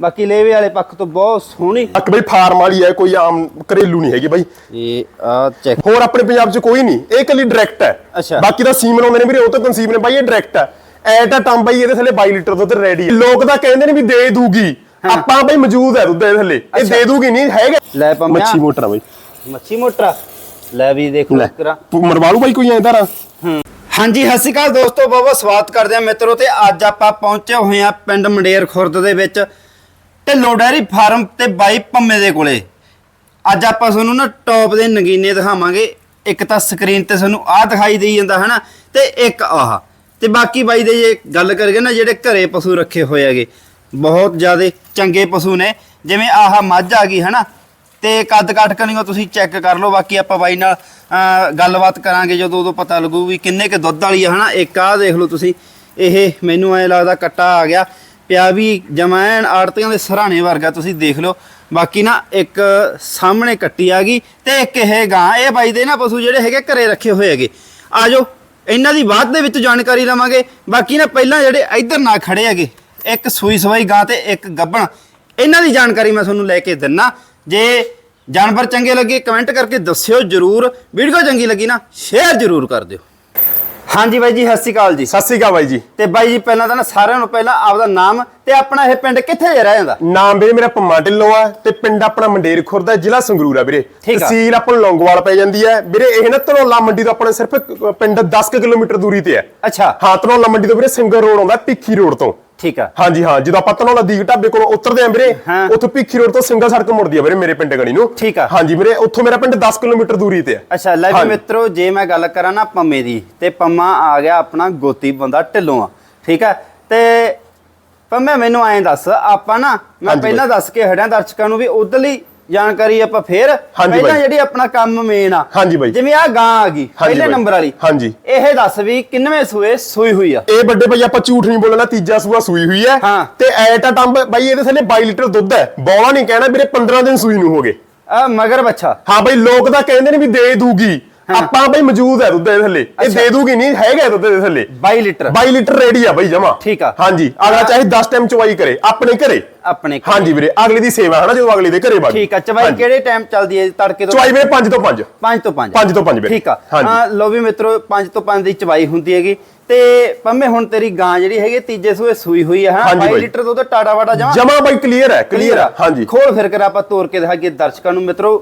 ਬਾਕੀ ਲੇਵੇ ਵਾਲੇ ਪੱਖ ਤੋਂ ਬਹੁਤ ਸੋਹਣੀ। ਅੱਕ ਬਈ ਫਾਰਮ ਵਾਲੀ ਹੈ ਕੋਈ ਆਮ ਘਰੇਲੂ ਨਹੀਂ ਹੈਗੀ ਬਾਈ। ਇਹ ਆ ਚੈੱਕ ਹੋਰ ਆਪਣੇ ਪੰਜਾਬ 'ਚ ਕੋਈ ਨਹੀਂ। ਇਹ ਕੱਲੀ ਡਾਇਰੈਕਟ ਹੈ। ਅੱਛਾ। ਬਾਕੀ ਤਾਂ ਸੀਮਨ ਆਉਂਦੇ ਨੇ ਵੀਰੇ ਉਹ ਤਾਂ ਕਨਸੀਵ ਨੇ। ਬਾਈ ਇਹ ਡਾਇਰੈਕਟ ਹੈ। ਐਟ ਅ ਟਾਈਮ ਬਾਈ ਇਹਦੇ ਥੱਲੇ 22 ਲੀਟਰ ਦੁੱਧ ਰੈਡੀ ਲੋਕ ਤਾਂ ਕਹਿੰਦੇ ਨੇ ਵੀ ਦੇ ਦੂਗੀ। ਆਪਾਂ ਬਾਈ ਮੌਜੂਦ ਹੈ ਦੁੱਧ ਇਹਦੇ ਥੱਲੇ। ਇਹ ਦੇ ਦੂਗੀ ਨਹੀਂ ਹੈਗਾ। ਲੈ ਪੰਮਿਆ। ਮੱਛੀ ਮੋਟਰ ਆ ਬਾਈ। ਮੱਛੀ ਮੋਟਰਾ ਲੈ ਵੀ ਦੇਖ ਲੈ ਕਰਾ ਮਰਵਾਲੂ ਬਾਈ ਕੋਈ ਐਂਦਾ ਰਾ ਹਾਂਜੀ ਸਤਿ ਸ਼੍ਰੀ ਅਕਾਲ ਦੋਸਤੋ। ਬਹੁਤ ਬਹੁਤ ਸਵਾਗਤ ਕਰਦੇ ਹਾਂ ਮਿੱਤਰੋ ਤੇ ਅੱਜ ਆਪਾਂ ਪਹੁੰਚੇ ਹੋਏ ਹਾਂ ਪਿੰਡ ਮੰਡੇਰ ਖੁਰਦ ਦੇ ਵਿੱਚ। ਢਿੱਲੋਂ ਲੋਡਰੀ ਫਾਰਮ ਤੇ ਬਾਈ ਪੰਮੇ ਦੇ ਕੋਲੇ। ਅੱਜ ਆਪਾਂ ਤੁਹਾਨੂੰ ਨਾ ਟੌਪ ਦੇ ਨਗੀਨੇ ਦਿਖਾਵਾਂਗੇ। ਇੱਕ ਤਾਂ ਸਕਰੀਨ ਤੇ ਤੁਹਾਨੂੰ ਆਹ ਦਿਖਾਈ ਦੇਈ ਜਾਂਦਾ, ਹਨਾ? ਤੇ ਇੱਕ ਆਹ। ਤੇ ਬਾਕੀ ਬਾਈ ਦੇ ਜੇ ਗੱਲ ਕਰੀਏ ਨਾ, ਜਿਹੜੇ ਘਰੇ ਪਸ਼ੂ ਰੱਖੇ ਹੋਏ ਹੈਗੇ, ਬਹੁਤ ਜ਼ਿਆਦੇ ਚੰਗੇ ਪਸ਼ੂ ਨੇ। ਜਿਵੇਂ ਆਹ ਮੱਝ ਆ ਗਈ, ਹਨਾ? ਤੇ ਕੱਦ ਕਾਠ ਕਨੀਓ ਤੁਸੀਂ ਚੈੱਕ ਕਰ ਲਓ। ਬਾਕੀ ਆਪਾਂ ਬਾਈ ਨਾਲ ਗੱਲਬਾਤ ਕਰਾਂਗੇ ਜਦੋਂ ਉਦੋਂ ਪਤਾ ਲੱਗੂ ਵੀ ਕਿੰਨੇ ਕੇ ਦੁੱਧ ਵਾਲੀ ਆ, ਹਨਾ? ਇੱਕ ਆਹ ਦੇਖ ਲਓ ਤੁਸੀਂ। ਇਹ ਮੈਨੂੰ ਐ ਲੱਗਦਾ ਕੱਟਾ ਆ ਗਿਆ। ਪਿਆ ਵੀ ਜਮੈਨ ਆੜਤੀਆਂ ਦੇ ਸਰਾਣੇ ਵਰਗਾ ਤੁਸੀਂ ਦੇਖ ਲਓ। ਬਾਕੀ ਨਾ ਇੱਕ ਸਾਹਮਣੇ ਕੱਟੀ ਆ ਗਈ ਤੇ ਇੱਕ ਇਹ ਗਾਂ, ਇਹ ਬਾਈ ਦੇ ਨਾ ਪਸ਼ੂ ਜਿਹੜੇ ਹੈਗੇ ਘਰੇ ਰੱਖੇ ਹੋਏ ਹੈਗੇ। ਆਜੋ ਇਹਨਾਂ ਦੀ ਬਾਅਦ ਦੇ ਵਿੱਚ ਜਾਣਕਾਰੀ ਲਵਾਂਗੇ। ਬਾਕੀ ਨਾ ਪਹਿਲਾਂ ਜਿਹੜੇ ਇੱਧਰ ਨਾ ਖੜੇ ਹੈਗੇ, ਇੱਕ ਸੂਈ ਸਵਾਈ ਗਾਂ ਤੇ ਇੱਕ ਗੱਬਣ। ਇਹਨਾਂ ਦੀ ਜਾਣਕਾਰੀ ਮੈਂ ਤੁਹਾਨੂੰ ਲੈ ਕੇ ਦਿੰਨਾ। ਜੇ ਜਾਨਵਰ ਚੰਗੇ ਲੱਗੇ, ਕਮੈਂਟ ਕਰਕੇ ਦੱਸਿਓ ਜਰੂਰ। ਵੀਡੀਓ ਚੰਗੀ ਲੱਗੀ ਨਾ, ਸ਼ੇਅਰ ਜਰੂਰ ਕਰ ਦਿਓ। ਹਾਂਜੀ ਬਾਈ ਜੀ ਸਤਿ ਸ਼੍ਰੀ ਅਕਾਲ ਜੀ। ਸਤਿ ਸ੍ਰੀ ਅਕਾਲ ਬਾਈ ਜੀ। ਤੇ ਬਾਈ ਜੀ ਪਹਿਲਾਂ ਤਾਂ ਨਾ ਸਾਰਿਆਂ ਨੂੰ ਪਹਿਲਾਂ ਆਪਦਾ ਨਾਮ ਤੇ ਆਪਣਾ ਇਹ ਪਿੰਡ ਕਿੱਥੇ ਰਹਿ ਜਾਂਦਾ? ਨਾਮ ਵੀਰੇ ਮੇਰਾ ਪੰਮਾ ਢਿੱਲੋਂ ਆ ਤੇ ਪਿੰਡ ਆਪਣਾ ਮੰਡੇਰ ਖੁਰਦ ਹੈ ਜ਼ਿਲ੍ਹਾ ਸੰਗਰੂਰ ਆ ਵੀਰੇ। ਤਹਿਸੀਲ ਆਪਾਂ ਨੂੰ ਲੌਂਗੋਵਾਲ ਪੈ ਜਾਂਦੀ ਹੈ ਵੀਰੇ ਇਹ ਨਾ ਧਨੌਲਾ ਮੰਡੀ ਤੋਂ ਆਪਣੇ ਸਿਰਫ ਪਿੰਡ 10 ਕੁ ਕਿਲੋਮੀਟਰ ਦੂਰੀ ਤੇ ਹੈ ਅੱਛਾ। ਹਾਂ ਧਨੌਲਾ ਮੰਡੀ ਤੋਂ ਵੀਰੇ ਸਿੰਗਰ ਰੋਡ ਆਉਂਦਾ ਭਿੱਖੀ ਰੋਡ ਤੋਂ। ਠੀਕ ਆ ਹਾਂਜੀ ਹਾਂ ਜਦੋਂ ਆਪਾਂ ਧਨੌਲਾ ਦੀਗ ਢਾਬੇ ਕੋਲੋਂ ਉਤਰਦੇ ਆਂ ਵੀਰੇ। ਉੱਥੋਂ ਭਿੱਖੀ ਰੋਡ ਤੋਂ ਸਿੰਗਲ ਸੜਕ ਮੁੜਦੀ ਆ ਵੀਰੇ ਮੇਰੇ ਪਿੰਡ ਗਣੀ ਨੂੰ ਠੀਕ ਆ। ਹਾਂਜੀ ਵੀਰੇ ਉੱਥੋਂ ਮੇਰਾ ਪਿੰਡ 10 ਕਿਲੋਮੀਟਰ ਦੂਰੀ ਤੇ ਹੈ ਅੱਛਾ ਲੈ ਵੀ। ਮਿੱਤਰੋ ਜੇ ਮੈਂ ਗੱਲ ਕਰਾਂ ਨਾ ਪੰਮੇ ਦੀ ਤੇ ਪੰਮਾ ਆ ਗਿਆ ਆਪਣਾ ਗੋਤੀ ਬੰਦਾ ਢਿੱਲੋਂ ਆ ਠੀਕ ਆ ਤੇ ਪੰਮੇ ਮੈਨੂੰ ਐਂ ਦੱਸ ਆਪਾਂ ਨਾ ਮੈਂ ਪਹਿਲਾਂ ਦੱਸ ਕੇ ਹੜਿਆ ਦਰਸ਼ਕਾਂ ਨੂੰ ਵੀ ਉਧਰਲੀ ਜਾਣਕਾਰੀ ਆਪਾਂ ਫੇਰ ਹਾਂਜੀ ਪਹਿਲਾਂ ਬਾਈ। ਜਿਹੜੀ ਆਪਣਾ ਕੰਮ ਮੇਨ ਆ ਹਾਂਜੀ ਬਾਈ। ਜਿਵੇਂ ਆ ਗਾਂ ਆ ਗਈ ਹਾਂਜੀ ਪਹਿਲੇ ਬਾਈ। ਨੰਬਰ ਵਾਲੀ ਹਾਂਜੀ। ਇਹ ਦੱਸ ਵੀ ਕਿੰਨਵੇਂ ਸੂਏ ਸੂਈ ਹੋਈ ਆ ਇਹ ਵੱਡੇ ਭਾਈ ਆਪਾਂ ਝੂਠ ਨਹੀਂ ਬੋਲਣਾ ਤੀਜਾ ਸੂਆ ਸੂਈ ਹੋਈ ਹੈ ਹਾਂ। ਤੇ ਐਟ ਟਾਈਮ ਬਾਈ ਇਹਦੇ ਥੱਲੇ 22 ਲੀਟਰ ਦੁੱਧ ਹੈ ਬੌਲਾ ਨਹੀਂ ਕਹਿਣਾ ਵੀਰੇ 15 ਦਿਨ ਸੂਈ ਨੂੰ ਹੋ ਗਏ ਆ ਮਗਰ ਬੱਚਾ ਹਾਂ ਬਈ ਲੋਕ ਤਾਂ ਕਹਿੰਦੇ ਨੇ ਵੀ ਦੇ ਦੂਗੀ ਆਪਾਂ ਬਈ ਮੌਜੂਦ ਹੈ ਦੁੱਧ ਇਹਦੇ ਥੱਲੇ। ਇਹ। ਦੇ ਦੂਗੀ ਨਹੀਂ ਹੈਗਾ ਦੁੱਧ ਇਹਦੇ ਥੱਲੇ। 22 ਲੀਟਰ। 22 ਲੀਟਰ ਰੈਡੀ ਆ ਬਈ ਜਮਾ। ਠੀਕ ਆ। ਹਾਂਜੀ ਅਗਲਾ ਚਾਹੇ 10 ਟਾਈਮ ਚਵਾਈ ਕਰੇ ਆਪਣੇ ਘਰੇ। ਆਪਣੇ ਕੋਲ। ਹਾਂਜੀ ਵੀਰੇ ਅਗਲੇ ਦੀ ਸੇਵਾ ਹੈ ਨਾ ਜਦੋਂ ਅਗਲੇ ਦੇ ਘਰੇ ਬਾਗੀ ਠੀਕ ਆ ਚਵਾਈ ਕਿਹੜੇ ਟਾਈਮ ਚੱਲਦੀ ਹੈ ਤੜਕੇ ਤੋਂ? ਚਵਾਈ ਵੀਰੇ 5 ਤੋਂ 5 5 ਤੋਂ 5 ਪੰਜ ਤੋਂ ਪੰਜ ਵੀਰੇ। ਠੀਕ ਆ। ਹਾਂ ਲੋ ਵੀ ਮਿੱਤਰੋ 5 ਤੋਂ 5 ਦੀ ਚਵਾਈ ਹੁੰਦੀ ਹੈਗੀ। ਤੇ ਪੰਮੇ ਹੁਣ ਤੇਰੀ ਗਾਂ ਜਿਹੜੀ ਹੈਗੀ ਤੀਜੇ ਸੂਏ ਸੂਈ ਹੋਈ ਹੈ ਹਾਂ? ਹਾਂਜੀ 22 ਬਾਈ। ਲੀਟਰ ਦੁੱਧ ਟਾਟਾ ਵਾਟਾ ਜਮਾ? ਜਮਾ ਬਈ ਕਲੀਅਰ ਹੈ ਕਲੀਅਰ ਹਾਂਜੀ। ਖੋਲ ਫਿਰ ਕਰ ਆਪਾਂ ਤੋੜ ਕੇ ਦਿਖਾਈਏ ਦਰਸ਼ਕਾਂ ਨੂੰ ਮਿੱਤਰੋ।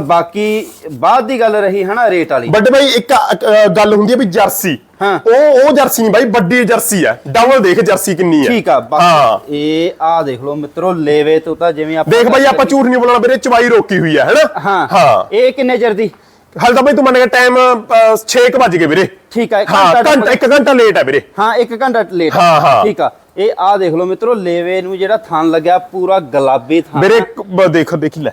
ਬਾਕੀ ਬਾਅਦ ਦੀ ਗੱਲ ਰਹੀ ਹਨਾ ਰੇਟ ਵਾਲੀ। ਵੱਡੇ ਭਾਈ ਇੱਕ ਅ, ਗੱਲ ਹੁੰਦੀ ਹੈ ਵੀ ਜਰਸੀ। ਹਾਂ। ਉਹ ਉਹ ਜਰਸੀ ਨਹੀਂ ਬਾਈ ਵੱਡੀ ਜਰਸੀ ਹੈ ਡਬਲ ਦੇਖ ਜਰਸੀ ਕਿੰਨੀ ਹੈ ਠੀਕ ਆ ਹਾਂ। ਬਾਕੀ ਇਹ ਆ ਦੇਖ ਲਓ ਮਿੱਤਰੋ ਲੇਵੇ ਤੋਂ ਤਾਂ ਜਿਵੇਂ ਆਪਾਂ ਦੇਖ ਬਾਈ ਆਪਾਂ ਝੂਠ ਨਹੀਂ ਬੋਲਣਾ ਵੀਰੇ ਚਵਾਈ ਰੋਕੀ ਹੋਈ ਹੈ ਹੈਨਾ ਹਾਂ। ਹਾਂ। ਇਹ ਕਿੰਨੇ ਚਿਰ ਦੀ? ਹਾਲ ਤਾਂ ਬਾਈ ਤੂੰ ਮੰਨ ਕੇ ਟਾਈਮ 6 ਵਜ ਗਏ ਵੀਰੇ। ਠੀਕ ਆ ਇੱਕ ਹਾਂ ਘੰਟਾ ਘੰਟਾ ਇੱਕ ਘੰਟਾ ਲੇਟ ਹੈ ਵੀਰੇ। ਹਾਂ ਇੱਕ ਘੰਟਾ ਲੇਟ ਹਾਂ, ਹਾਂ। ਠੀਕ ਆ। ਇਹ ਆ ਦੇਖ ਲਓ ਮਿੱਤਰੋ ਲੇਵੇ ਨੂੰ ਜਿਹੜਾ ਥਣ ਲੱਗਿਆ ਪੂਰਾ ਗੁਲਾਬੀ ਥਣ ਵੀਰੇ ਬ- ਦੇਖ ਦੇਖੀ ਲੈ।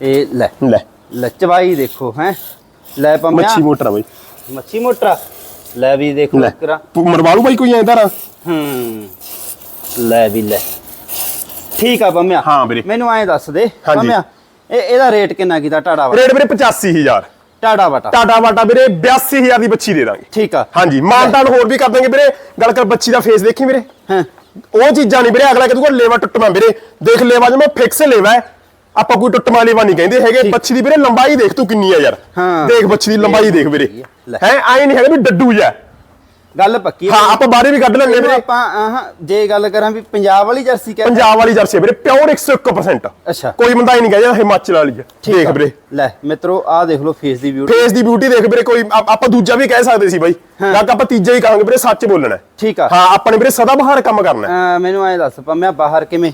ਇਹ ਲੈ। ਲੈ। ਲਚਵਾਈ ਦੇਖੋ ਹੈ। ਲੈ ਪੰਮਿਆ। ਮੱਛੀ ਮੋਟਰ ਆ ਬਾਈ। ਮੱਛੀ ਮੋਟਰਾ ਲੈ ਵੀ ਦੇਖੋ ਲੈ। ਕਰਾ ਮਰਵਾਲੂ ਬਾਈ ਕੋਈ ਐਂਦਾ ਰਾ ਹੂੰ। ਲੈ ਵੀ ਲੈ। ਠੀਕ ਆ ਪੰਮਿਆ। ਹਾਂ ਵੀਰੇ। ਮੈਨੂੰ ਐਂ ਦੱਸ ਦੇ। ਪੰਮਿਆ ਇਹ ਇਹਦਾ ਰੇਟ ਕਿੰਨਾ ਕੀਤਾ ਟਾੜਾ ਵਾਟਾ? ਰੇਟ ਵੀਰੇ 85000 ਟਾੜਾ ਵਾਟਾ। ਟਾਟਾ ਵਾਟਾ ਵੀਰੇ 82000 ਦੀ ਬੱਚੀ ਦੇ ਦਾਂਗੇ। ਠੀਕ ਆ। ਹਾਂਜੀ ਮਾਨਤਾਨ ਹੋਰ ਵੀ ਕਰ ਦਾਂਗੇ ਵੀਰੇ। ਗੱਲ ਕਰ ਬੱਚੀ ਦਾ ਫੇਸ ਦੇਖੀ ਵੀਰੇ। ਹਾਂ। ਉਹ ਚੀਜ਼ਾਂ ਨਹੀਂ ਵੀਰੇ ਅਗਲਾ ਕਹੂਗਾ ਲੇਵਾ ਟੁੱਟਣਾ ਵੀਰੇ। ਦੇਖ ਲੇਵਾ ਜਿਵੇਂ ਫਿਕਸ ਲੇਵਾ ਹੈ ਆਪਾਂ ਕੋਈ ਟੁੱਟਮਾ ਲੇਵਾ ਨਹੀਂ ਕਹਿੰਦੇ ਹੈਗੇ ਬੱਚੀ ਦੀ ਵੀਰੇ ਲੰਬਾਈ ਦੇਖ ਤੂੰ ਕਿੰਨੀ ਆ ਯਾਰ। ਹਾਂ। ਦੇਖ ਬੱਚੀ ਦੀ ਲੰਬਾਈ ਦੇਖ ਵੀਰੇ। ਹੈ ਆਏ ਨਹੀਂ ਹੈਗਾ ਵੀ ਡੱਡੂ ਜਾ ਗੱਲ ਪੱਕੀ। ਹਾਂ ਆਪਾਂ ਬਾਹਰੇ ਵੀ ਕੱਢ ਲੈਂਦੇ ਇਹਨੂੰ ਵੀਰੇ। ਆਪਾਂ ਆਹ ਜੇ ਗੱਲ ਕਰਾਂ ਵੀ ਪੰਜਾਬ ਵਾਲੀ ਜਰਸੀ ਕਹਿੰਦੇ ਪੰਜਾਬ ਵਾਲੀ ਜਰਸੀ ਵੀਰੇ ਪਿਓਰ 101% ਅੱਛਾ। ਕੋਈ ਬੰਦਾ ਹੀ ਨਹੀਂ ਕਹਿੰਦਾ ਹਿਮਾਚਲ ਵਾਲੀ ਹੈ ਦੇਖ। ਵੀਰੇ। ਲੈ ਮਿੱਤਰੋ ਆ ਦੇਖ ਲਓ ਫੇਸ ਦੀ ਬਿਊਟੀ ਫੇਸ ਦੀ ਬਿਊਟੀ ਦੇਖ ਵੀਰੇ ਕੋਈ ਆਪ- ਦੂਜਾ ਵੀ ਕਹਿ ਸਕਦੇ ਸੀ ਬਾਈ। ਜਾਂ ਆਪਾਂ ਤੀਜਾ ਹੀ ਕਹਾਂਗੇ ਵੀਰੇ ਸੱਚ ਬੋਲਣਾ। ਠੀਕ ਆ। ਹਾਂ ਆਪਾਂ ਨੇ ਵੀਰੇ ਸਦਾ ਬਹਾਰ ਕੰਮ ਕਰਨਾ। ਮੈਨੂੰ ਐਂ ਦੱਸ ਪੰਮਿਆ ਬਾਹਰ ਕਿਵੇਂ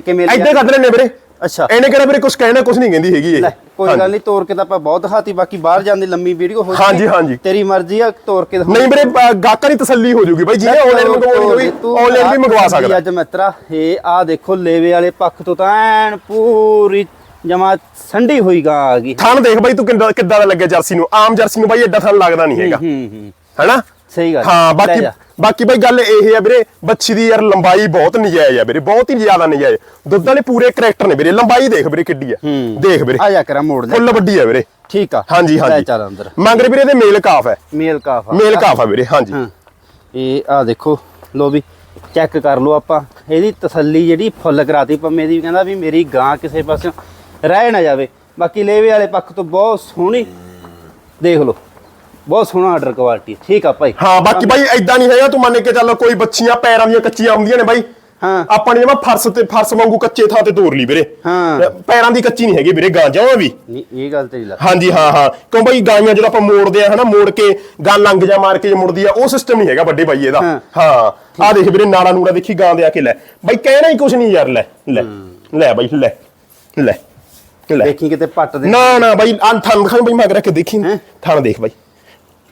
ਕਿਵੇਂ? ਇੱਦਾਂ ਕੱਢ ਲੈਣੇ ਵੀਰੇ। ਅੱਛਾ ਇਹਨੇ ਕਿਹੜਾ ਵੀਰੇ ਕੁਝ ਕਹਿਣਾ ਕੁਝ ਨਹੀਂ ਕਹਿੰਦੀ ਹੈਗੀ ਇਹ ਲੈ ਕੋਈ। ਗੱਲ ਨਹੀਂ ਤੋੜ ਕੇ ਤਾਂ ਆਪਾਂ ਬਹੁਤ ਦਿਖਾਤੀ ਬਾਕੀ ਬਾਹਰ ਜਾਂਦੀ ਲੰਮੀ ਵੀਡੀਓ ਹੋ ਹਾਂਜੀ। ਹਾਂਜੀ। ਤੇਰੀ ਮਰਜ਼ੀ ਆ ਤੋੜ ਕੇ। ਨਹੀਂ ਅ, ਗਾਹਕਾਂ ਦੀ ਤਸੱਲੀ ਹੋ ਜੂਗੀ ਬਾਈ ਜਿਹਨੇ ਆਨਲਾਈਨ ਮੰਗਵਾਉਣੀ ਤੂੰ ਆਨਲਾਈਨ ਵੀ ਮੰਗਵਾ ਸਕਦਾ ਅੱਜ ਮਿੱਤਰਾ ਇਹ ਆ ਦੇਖੋ ਲੇਵੇ ਵਾਲੇ ਪੱਖ ਤੋਂ ਤਾਂ ਐਨ ਪੂਰੀ ਜਮਾ ਸੰਡੀ ਹੋਈ ਗਾ ਆ ਗਈ ਥਣ ਦੇਖ ਬਾਈ ਤੂੰ ਕਿੱਦਾਂ ਕਿੱਦਾਂ ਦਾ ਲੱਗਿਆ ਜਰਸੀ ਨੂੰ ਆਮ ਜਰਸੀ ਨੂੰ ਬਾਈ ਐਡਾ ਥਣ ਲੱਗਦਾ ਨਹੀਂ ਹੈਗਾ ਹੂੰ ਹੂੰ ਹੈਨਾ ਸਹੀ ਗੱਲ ਹਾਂ। ਬਾਕੀ ਜਾ। ਬਾਕੀ ਬਾਈ ਗੱਲ ਇਹ ਹੈ ਵੀਰੇ ਬੱਚੀ ਦੀ ਯਾਰ ਲੰਬਾਈ ਬਹੁਤ ਨਜਾਇਜ਼ ਆ ਵੀਰੇ ਬਹੁਤ ਹੀ ਜ਼ਿਆਦਾ ਨਜਾਇਜ਼। ਦੁੱਧ ਵਾਲੇ ਪੂਰੇ ਕਰੈਕਟਰ ਨੇ ਵੀਰੇ ਲੰਬਾਈ ਦੇਖ ਵੀਰੇ ਕਿੱਡੀ ਆ। ਦੇਖ ਵੀਰੇ। ਆ ਜਾ ਕਰਾਂ ਮੋੜ ਲੈ ਫੁੱਲ ਵੱਡੀ ਆ ਵੀਰੇ। ਠੀਕ ਆ। ਹਾਂਜੀ ਹਾਂਜੀ। ਚੱਲ ਅੰਦਰ। ਮੰਗਰ ਵੀਰੇ ਦੇ ਮੇਲ ਕਾਫ ਹੈ। ਮੇਲ ਕਾਫਾ ਮੇਲ ਕਾਫ ਆ ਵੀਰੇ ਹਾਂਜੀ। ਇਹ ਆ ਦੇਖੋ ਲੋ ਵੀ ਚੈੱਕ ਕਰ ਲਓ ਆਪਾਂ। ਇਹਦੀ ਤਸੱਲੀ ਜਿਹੜੀ ਫੁੱਲ ਕਰਾਤੀ ਪੰਮੇ ਦੀ ਕਹਿੰਦਾ ਵੀ ਮੇਰੀ ਗਾਂ ਕਿਸੇ ਪਾਸਿਓਂ ਰਹਿ ਨਾ ਜਾਵੇ। ਬਾਕੀ ਲੇਵੇ ਵਾਲੇ ਪੱਖ ਤੋਂ ਬਹੁਤ ਸੋਹਣੀ। ਦੇਖ ਲਓ। ਬਹੁਤ ਸੋਹਣਾ ਆਰਡਰ ਕੁਆਲਿਟੀ ਠੀਕ ਆ ਭਾਈ। ਹਾਂ ਬਾਕੀ ਬਾਈ ਐਦਾਂ ਨਹੀਂ ਹੈਗਾ ਤੂੰ ਮੰਨ ਕੇ ਚੱਲ ਕੋਈ ਬੱਚੀਆਂ ਪੈਰਾਂ ਦੀਆਂ ਕੱਚੀਆਂ ਹੁੰਦੀਆਂ ਨੇ ਬਾਈ। ਹਾਂ। ਆਪਾਂ ਨੇ ਜਮਾ ਫਰਸ ਤੇ ਫਰਸ ਵਾਂਗੂ ਕੱਚੇ ਥਾਂ ਤੇ ਤੋਰ ਲਈ ਵੀਰੇ। ਹਾਂ। ਪੈਰਾਂ ਦੀ ਕੱਚੀ ਨਹੀਂ ਹੈਗੀ ਵੀਰੇ ਗਾਂ ਜਮਾਂ ਵੀ। ਨਹੀਂ ਇਹ ਗੱਲ ਤੇਰੀ ਲੱਗ ਹਾਂਜੀ ਹਾਂ ਹਾਂ। ਕਿਉਂ ਬਾਈ ਗਾਈਆਂ ਜਦੋਂ ਆਪਾਂ ਮੋੜਦੇ ਆ ਹਨਾ ਮੋੜ ਕੇ ਗਾਂ ਲੰਘ ਜਾ ਮਾਰ ਕੇ ਜੇ ਮੁੜਦੀ ਆ ਉਹ ਸਿਸਟਮ ਨਹੀਂ ਹੈਗਾ ਵੱਡੇ ਬਾਈ ਇਹਦਾ। ਹਾਂ। ਆ ਦੇਖ ਵੀਰੇ ਨਾਲਾ ਨੂੜਾ ਦੇਖੀ ਗਾਂ ਦੇ ਆ ਕੇ ਲੈ। ਬਾਈ ਕਹਿਣਾ ਹੀ ਕੁਛ ਨਹੀਂ ਯਾਰ ਲੈ ਲੈ। ਲੈ ਬਾਈ ਲੈ ਲੈ ਲੈ। ਦੇਖੀ ਕਿਤੇ ਪੱਟ ਦੇ। ਨਾ ਨਾ ਬਾਈ ਆਂ ਥਣ ਦਿਖਾਈ ਬਾਈ ਮਗਰ ਦੇਖੀ? ਥਣ ਦੇਖ ਬਾਈ।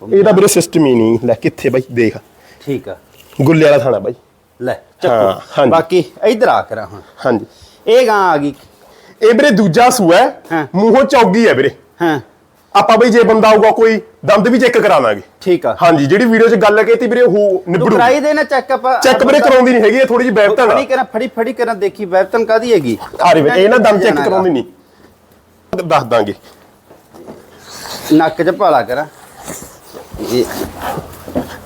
ਇਹਦਾ ਵੀਰੇ ਸਿਸਟਮ ਹੀ ਨਹੀਂ। ਲੈ ਕਿੱਥੇ ਬਾਈ ਦੇਖ। ਠੀਕ ਆ। ਗੁੱਲੇ ਵਾਲਾ ਥਾਣਾ ਬਾਈ। ਲੈ ਹਾਂ, ਚੱਕੋ ਹਾਂਜੀ। ਬਾਕੀ ਇਧਰ ਆ ਕਰਾਂ ਹੁਣ। ਹਾਂਜੀ। ਇਹ ਗਾਂ ਆ ਗਈ। ਇਹ ਵੀਰੇ ਦੂਜਾ ਸੂਆ ਹਾਂ। ਹੈ। ਮੂੰਹੋਂ ਚੌਗੀ ਹੈ ਵੀਰੇ। ਹਾਂ। ਆਪਾਂ ਬਈ ਜੇ ਬੰਦਾ ਆਊਗਾ ਕੋਈ ਦੰਦ ਵੀ ਚੈੱਕ ਕਰਾਵਾਂਗੇ ਠੀਕ ਆ। ਹਾਂਜੀ ਜਿਹੜੀ ਵੀਡੀਓ 'ਚ ਗੱਲ ਕੀਤੀ ਵੀਰੇ ਉਹ ਤੂੰ ਨਿਬੜੂ। ਕਰਾਈ ਦੇ ਨਾ ਚੈੱਕ ਅਪ ਚੈੱਕ ਵੀਰੇ ਕਰਾਉਂਦੀ ਨਹੀਂ ਹੈਗੀ ਇਹ ਥੋੜੀ ਜਿਹੀ ਬੈਬਤਨ ਫੜੀ ਕਰਾਂ ਫੜੀ ਫੜੀ ਕਰਾਂ ਦੇਖੀ ਵੈਬਤਨ ਕਾਦੀ ਹੈਗੀ। ਆਰੇ ਵੇ ਇਹ ਨਾ ਦੰਦ ਚੈੱਕ ਕਰਾਉਂਦੀ ਨਹੀਂ। ਦੱਸ ਦਾਂਗੇ। ਨੱਕ 'ਚ ਭਾਲਾ ਕਰਾਂ। ਇਹ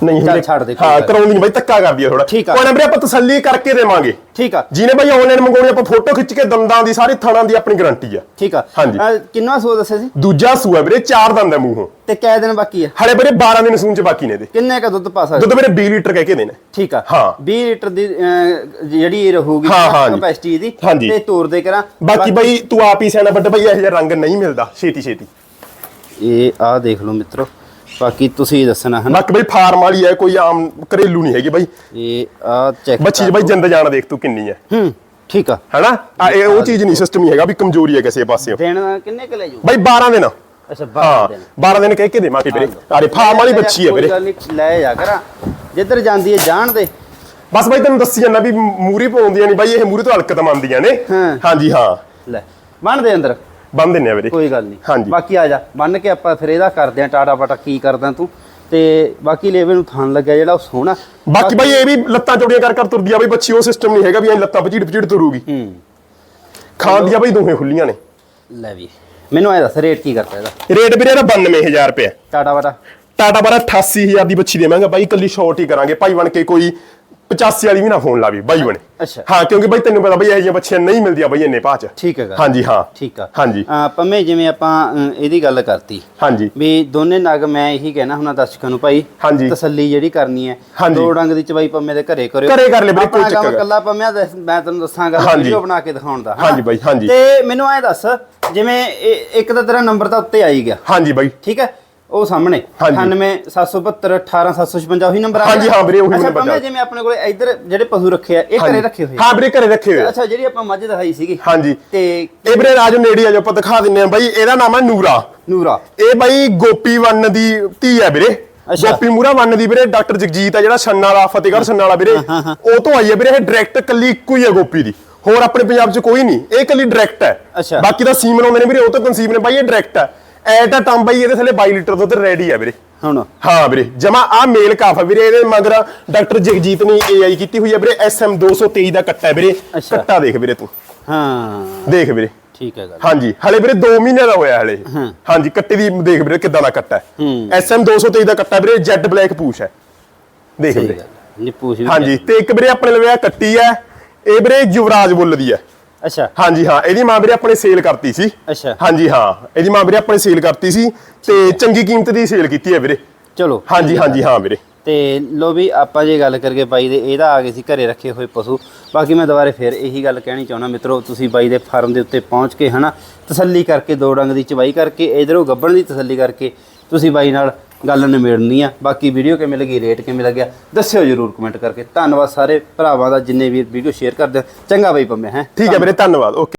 ਨਹੀਂ ਚੱਲ ਛੱਡ ਦੇ, ਕੋਈ ਹਾਂ ਗੱਲ ਕਰਾਉਂਦੀ ਨਹੀਂ। ਬਾਈ ਧੱਕਾ ਕਰਦੀ ਆ ਥੋੜਾ ਠੀਕ ਆ। ਕੋਈ ਨਾ ਵੀਰੇ ਆਪਾਂ ਤਸੱਲੀ ਕਰਕੇ ਦੇਵਾਂਗੇ। ਠੀਕ ਆ। ਜਿਹਨੇ ਬਾਈ ਆਨਲਾਈਨ ਮੰਗਾਉਣੀ ਆਪਾਂ ਫੋਟੋ ਖਿੱਚ ਕੇ ਦੰਦਾਂ ਦੀ ਸਾਰੇ ਥਣਾਂ ਦੀ ਆਪਣੀ ਗਾਰੰਟੀ ਆ। ਠੀਕ ਆ। ਹਾਂਜੀ। ਅਹ ਕਿੰਨਾ ਸੋ ਦੱਸਿਆ ਸੀ? ਦੂਜਾ ਸੂਆ ਵੀਰੇ ਚਾਰ ਦੰਦ ਹੈ ਮੂੰਹੋਂ। ਤੇ ਕਿਹ ਦਿਨ ਬਾਕੀ ਆ? ਹਲੇ ਵੀਰੇ 12 ਦਿਨ ਸੂਨ ਚ ਬਾਕੀ ਨੇ ਇਹਦੇ। ਕਿੰਨੇ ਕ ਦੁੱਧ ਪਾ ਸਕਦੇ? ਦੁੱਧ ਵੀਰੇ 20 ਲੀਟਰ ਕਹਿ ਕੇ ਦੇਣੇ। ਠੀਕ ਆ। ਹਾਂ। 20 ਲੀਟਰ ਦੀ ਅਹ, ਜਿਹੜੀ ਇਹ ਰਹੂਗੀ ਹਾਂ, ਹਾਂ ਜੀ। ਕਪੈਸਿਟੀ ਦੀ ਹਾਂਜੀ। ਤੇ ਤੋਰ ਦੇ ਕਰਾਂ। ਬਾਕੀ ਬਾਈ ਤੂੰ ਆਪ ਹੀ ਸਿਆਣਾ ਵੱਡਾ ਬਾਈ ਇਹੋ ਜਿਹਾ ਰੰਗ ਨਹੀਂ ਮਿਲਦਾ ਛੇਤੀ ਛੇਤੀ ਇਹ ਆਹ ਦੇਖ ਲਓ ਮਿੱਤਰੋ। ਬਾਕੀ ਤੁਸੀਂ ਦੱਸਣਾ ਹਨਾ? ਬਾਕੀ ਬਾਈ ਫਾਰਮ ਵਾਲੀ ਹੈ ਕੋਈ ਆਮ ਘਰੇਲੂ ਨਹੀਂ ਹੈਗੀ ਬਾਈ। ਇਹ ਆ ਚੈੱਕ ਬੱਚੀ ਬਾਈ ਜਿੰਦ ਜਾਨ ਦੇਖ ਤੂੰ ਕਿੰਨੀ ਹੈ ਹੂੰ ਠੀਕ ਆ। ਹੈਨਾ? ਆ ਇਹ ਉਹ ਚੀਜ਼ ਨਹੀਂ ਸਿਸਟਮ ਨਹੀਂ ਹੈਗਾ ਵੀ ਕਮਜ਼ੋਰੀ ਹੈ ਕਿਸੇ ਪਾਸਿਓਂ। ਦਿਨ ਕਿੰਨੇ ਕ ਲੈ ਜੂ? ਬਾਈ 12 ਦਿਨ। ਅੱਛਾ ਹਾਂ 12 ਦਿਨ। 12 ਦਿਨ ਕਹਿ ਕੇ ਦੇਵਾਂਗੇ ਵੀਰੇ ਅਰੇ ਫਾਰਮ ਵਾਲੀ ਬੱਚੀ ਹੈ ਵੀਰੇ। ਲੈ ਜਾ ਕਰਾਂ। ਜਿੱਧਰ ਜਾਂਦੀ ਹੈ ਜਾਣ ਦੇ। ਬਸ ਬਾਈ ਤੈਨੂੰ ਦੱਸੀ ਜਾਂਦਾ ਵੀ ਮੂਰੀ ਪਾਉਂਦੀਆਂ ਨਹੀਂ ਬਾਈ ਇਹ ਮੂਰੀ ਤੋਂ ਹਲਕਤ ਮੰਨਦੀਆਂ ਨੇ। ਹਾਂ। ਹਾਂਜੀ ਹਾਂ। ਲੈ ਦੇ ਅੰਦਰ। ਬੰਨ ਦਿੰਨੇ ਆ ਵੀਰੇ। ਕੋਈ ਗੱਲ ਨਹੀਂ ਹਾਂਜੀ। ਬਾਕੀ ਆ ਜਾ ਬੰਨ ਕੇ ਆਪਾਂ ਫਿਰ ਇਹਦਾ ਕਰਦੇ ਆ ਟਾਟਾ ਪਾਟਾ ਕੀ ਕਰਦਾ ਤੂੰ। ਤੇ ਬਾਕੀ ਲੇਵੇ ਨੂੰ ਥਣ ਲੱਗਿਆ ਜਿਹੜਾ ਉਹ ਸੋਹਣਾ। ਬਾਕੀ ਬਾਈ ਇਹ ਵੀ ਲੱਤਾਂ ਚੌੜੀਆਂ ਕਰ ਕਰ ਤੁਰਦੀ ਆ ਬਈ ਬੱਚੀ ਉਹ ਸਿਸਟਮ ਨਹੀਂ ਹੈਗਾ ਵੀ ਐ ਲੱਤਾਂ ਪਚੀੜ ਪਚੀੜ ਤੁਰੂਗੀ। ਹੂੰ। ਖਾਣ ਦੀਆਂ ਬਈ ਦੋਹੇ ਖੁੱਲੀਆਂ ਨੇ। ਲੈ ਵੀ। ਮੈਨੂੰ ਐ ਦੱਸ ਰੇਟ ਕੀ ਕਰਦਾ ਇਹਦਾ? ਰੇਟ ਵੀਰੇ ਦਾ 92000 ਰੁਪਏ ਟਾਟਾ ਪਾਟਾ ਟਾਟਾ ਬਾਰਾ 88000 ਦੀ ਬੱਚੀ ਦੇਵਾਂਗਾ ਬਾਈ ਕੱਲੀ ਸ਼ਾਰਟ ਹੀ ਕਰਾਂਗੇ। ਭਾਈ ਬਣ ਕੇ ਕੋਈ 85 ਵਾਲੀ ਵੀ ਨਾ ਫੋਨ ਲਾਵੀ ਬਾਈ ਬਣੇ ਅੱਛਾ। ਹਾਂ ਕਿਉਂਕਿ ਬਾਈ ਤੈਨੂੰ ਪਤਾ ਬਾਈ ਇਹ ਜਿਹੀਆਂ ਬੱਚੀਆਂ ਨਹੀਂ ਮਿਲਦੀਆਂ ਬਾਈ ਇੰਨੇ ਭਾਅ ਚ ਠੀਕ ਹੈ ਗੱਲ ਹਾਂਜੀ ਹਾਂ ਠੀਕ ਆ ਹਾਂਜੀ ਆ ਪੰਮੇ ਜਿਵੇਂ ਆਪਾਂ ਇਹਦੀ ਗੱਲ ਕਰਤੀ ਹਾਂਜੀ ਵੀ ਦੋਨੇ ਨਗ ਮੈਂ ਇਹੀ ਕਹਿਣਾ ਹੁਣਾ ਦਰਸ਼ਕਾਂ ਨੂੰ ਭਾਈ ਹਾਂਜੀ। ਤਸੱਲੀ ਜਿਹੜੀ ਕਰਨੀ ਹੈ ਹਾਂਜੀ। ਦੋ ਡੰਗ ਦੀ ਚਵਾਈ ਪੰਮੇ ਦੇ ਘਰੇ ਕਰਿਓ ਘਰੇ ਕਰ ਲਿਓ ਵੀਰੇ, ਕੋਈ ਆਪਣਾ ਕੰਮ ਚੱਕਰ। ਇਕੱਲਾ ਪੰਮਿਆ ਦੱਸ- ਮੈਂ ਤੈਨੂੰ ਦੱਸਾਂਗਾ ਹਾਂਜੀ। ਵੀਡੀਓ ਬਣਾ ਕੇ ਦਿਖਾਉਣ ਦਾ ਹਨਾ? ਹਾਂਜੀ ਬਾਈ, ਹਾਂਜੀ। ਤੇ ਮੈਨੂੰ ਐ ਦੱਸ ਜਿਵੇਂ ਇਹ- ਇੱਕ ਤਾਂ ਤੇਰਾ ਨੰਬਰ ਤਾਂ ਉੱਤੇ ਆਈ ਗਿਆ ਹਾਂਜੀ ਬਾਈ ਠੀਕ ਹੈ ਉਹ ਸਾਹਮਣੇ। ਹਾਂਜੀ। 98772 18756 ਉਹੀ ਨੰਬਰ ਆ ਹਾਂਜੀ? ਹਾਂ ਵੀਰੇ, ਉਹੀ ਨੰਬਰ ਪੰਮੇ ਆ। ਜਿਵੇਂ ਆਪਣੇ ਕੋਲੇ ਇੱਧਰ ਜਿਹੜੇ ਪਸ਼ੂ ਰੱਖੇ ਆ ਇਹ ਘਰੇ ਰੱਖੇ ਹੋਏ ਆ? ਹਾਂ ਵੀਰੇ ਘਰੇ ਰੱਖੇ ਹੋਏ ਆ। ਅੱਛਾ ਜਿਹੜੀ ਆਪਾਂ ਮੱਝ ਦਿਖਾਈ ਸੀਗੀ। ਹਾਂਜੀ। ਤੇ ਇਹ ਵੀਰੇ ਰਾਜੋ ਨੇੜੇ ਆ ਜੋ ਆਪਾਂ ਦਿਖਾ ਦਿੰਨੇ ਆ ਬਾਈ ਇਹਦਾ ਨਾਮ ਹੈ ਨੂਰਾ। ਨੂਰਾ। ਇਹ ਬਾਈ ਗੋਪੀ ਵੰਨ ਦੀ ਧੀ ਹੈ ਵੀਰੇ। ਗੋਪੀ ਮੂਰਾ ਵੰਨ ਦੀ ਵੀਰੇ ਡਾਕਟਰ ਜਗਜੀਤ ਹੈ ਜਿਹੜਾ ਛੰਨਾ ਵਾਲਾ ਫਤਿਹਗੜ੍ਹ ਛੰਨਾ ਵਾਲਾ ਵੀਰੇ ਉਹ ਤੋਂ ਆਈ ਹੈ ਵੀਰੇ ਇਹ ਡਾਇਰੈਕਟ ਕੱਲੀ ਇੱਕੋ ਹੀ ਹੈ ਗੋਪੀ ਦੀ। ਹੋਰ ਆਪਣੇ ਪੰਜਾਬ 'ਚ ਕੋਈ ਨਹੀਂ। ਇਹ ਕੱਲੀ ਡਾਇਰੈਕਟ ਹੈ ਅੱਛਾ। ਬਾਕੀ ਦਾ ਸੀਮਨ ਆਉਂਦੇ ਨੇ ਵੀਰੇ ਉਹ ਤੋਂ ਕਨਸੀਵ ਨੇ ਬਾਈ ਇਹ ਡਾਇਰੈਕਟ ਹੈ ਐਟ ਅ ਟਾਈਮ ਬਾਈ ਇਹਦੇ ਥੱਲੇ 22 ਲੀਟਰ ਦੁੱਧ ਰੈਡੀ ਹੈ ਵੀਰੇ। ਹੁਣ? ਹਾਂ ਵੀਰੇ ਜਮਾ ਆ ਮੇਲ ਕਾਫ ਵੀਰੇ ਇਹਦੇ ਮਗਰ ਡਾਕਟਰ ਜਗਜੀਤ ਨੇ ਏਆਈ ਕੀਤੀ ਹੋਈ ਹੈ ਵੀਰੇ ਐਸਐਮ 223 ਦਾ ਕੱਟਾ ਹੈ ਵੀਰੇ। ਅੱਛਾ। ਕੱਟਾ ਦੇਖ ਵੀਰੇ ਤੂੰ। ਹਾਂ। ਦੇਖ ਵੀਰੇ। ਠੀਕ ਹੈ ਗੱਲ। ਹਾਂਜੀ ਹਲੇ ਵੀਰੇ 2 ਮਹੀਨੇ ਦਾ ਹੋਇਆ ਹਲੇ। ਹਾਂ। ਹਾਂਜੀ ਕੱਟੇ ਦੀ ਦੇਖ ਵੀਰੇ ਕਿੱਦਾਂ ਦਾ ਕੱਟਾ ਹੈ। ਹੂੰ। ਐਸਐਮ 223 ਦਾ ਕੱਟਾ ਵੀਰੇ ਜੈਡ ਬਲੈਕ ਪੂਛ ਹੈ। ਦੇਖ ਸਹੀ ਵੀਰੇ। ਗੱਲ ਨਹੀਂ ਪੁੱਛ ਵੀ ਹਾਂਜੀ ਤੇ ਇੱਕ ਵੀਰੇ ਆਪਣੇ ਲਵੇ ਆ ਕੱਟੀ ਹੈ ਇਹ ਵੀਰੇ ਯੁਵਰਾਜ ਬੁੱਲ ਦੀ ਹੈ। ਅੱਛਾ। ਹਾਂਜੀ ਹਾਂ ਇਹਦੀ ਮਾਂ ਵੀਰੇ ਆਪਣੇ ਸੇਲ ਕਰਤੀ ਸੀ। ਅੱਛਾ। ਹਾਂਜੀ ਹਾਂ ਇਹਦੀ ਮਾਂ ਵੀਰੇ ਆਪਣੇ ਸੇਲ ਕਰਤੀ ਸੀ ਤੇ ਚੰਗੀ ਕੀਮਤ ਦੀ ਸੇਲ ਕੀਤੀ ਹੈ ਵੀਰੇ। ਚਲੋ। ਹਾਂਜੀ ਹਾਂਜੀ ਹਾਂ ਵੀਰੇ। ਤੇ ਲੋ ਵੀ ਆਪਾਂ ਜੇ ਗੱਲ ਕਰਕੇ ਬਾਈ ਦੇ ਇਹਦਾ ਆ ਗਏ ਸੀ ਘਰੇ ਰੱਖੇ ਹੋਏ ਪਸ਼ੂ। ਬਾਕੀ ਮੈਂ ਦੁਬਾਰੇ ਫਿਰ ਇਹੀ ਗੱਲ ਕਹਿਣੀ ਚਾਹੁੰਦਾ ਮਿੱਤਰੋ ਤੁਸੀਂ ਬਾਈ ਦੇ ਫਾਰਮ ਦੇ ਉੱਤੇ ਪਹੁੰਚ ਕੇ ਹਨਾ ਤਸੱਲੀ ਕਰਕੇ ਦੋ ਡੰਗ ਦੀ ਚਵਾਈ ਕਰਕੇ ਇਧਰੋਂ ਗੱਬਣ ਦੀ ਤਸੱਲੀ ਕਰਕੇ ਤੁਸੀਂ ਬਾਈ ਨਾਲ ਗੱਲ ਨਿਮੇੜਨੀ ਆ। ਬਾਕੀ ਵੀਡੀਓ ਕਿਵੇਂ ਲੱਗੀ ਰੇਟ ਕਿਵੇਂ ਲੱਗਿਆ, ਦੱਸਿਓ ਜਰੂਰ ਕਮੈਂਟ ਕਰਕੇ। ਧੰਨਵਾਦ ਸਾਰੇ ਭਰਾਵਾਂ ਦਾ ਜਿੰਨੇ ਵੀ ਵੀਡੀਓ ਸ਼ੇਅਰ ਕਰਦੇ ਆ। ਚੰਗਾ ਬਾਈ ਪੰਮੇ, ਹੈ। ਠੀਕ ਹੈ ਵੀਰੇ, ਧੰਨਵਾਦ। ਓਕੇ